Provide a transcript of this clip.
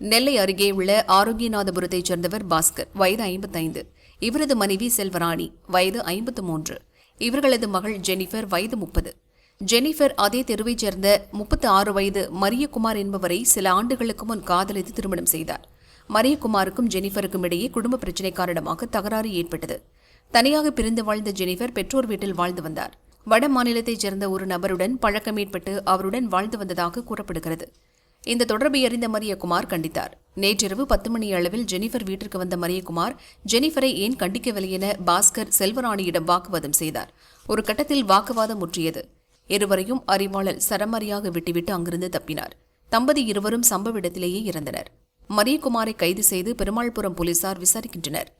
நெல்லை அருகே உள்ள ஆரோக்கியநாதபுரத்தைச் சேர்ந்தவர் பாஸ்கர். வயது ஐம்பத்தைந்து. இவரது மனைவி செல்வராணி. வயது ஐம்பத்து மூன்று. இவர்களது மகள் ஜெனிஃபர் வயது முப்பது. ஜெனிஃபர் அதே தெருவைச் சேர்ந்த முப்பத்து ஆறு வயது மரியகுமார் என்பவரை சில ஆண்டுகளுக்கு முன் காதலித்து திருமணம் செய்தார். மரியகுமாருக்கும் ஜெனிஃபருக்கும் இடையே குடும்ப பிரச்சினை காரணமாக தகராறு ஏற்பட்டது. தனியாக பிரிந்து வாழ்ந்த ஜெனிஃபர் பெற்றோர் வீட்டில் வாழ்ந்து வந்தார். வட மாநிலத்தைச் சேர்ந்த ஒரு நபருடன் பழக்கம் ஏற்பட்டு அவருடன் வாழ்ந்து வந்ததாக கூறப்படுகிறது. இந்த தொடர்பை அறிந்த மரியகுமார் கண்டித்தார். நேற்றிரவு பத்து மணி அளவில் ஜெனிஃபர் வீட்டிற்கு வந்த மரியகுமார் ஜெனிஃபரை ஏன் கண்டிக்கவில்லை என பாஸ்கர் செல்வராணியிடம் வாக்குவாதம் செய்தார். ஒரு கட்டத்தில் வாக்குவாதம் முற்றியது. இருவரையும் அறிவாளர் சரமாரியாக விட்டுவிட்டு அங்கிருந்து தப்பினார். தம்பதி இருவரும் சம்பவ இடத்திலேயே இறந்தனர். மரியகுமாரை கைது செய்து பெருமாள்புரம் போலீசார் விசாரிக்கின்றனர்.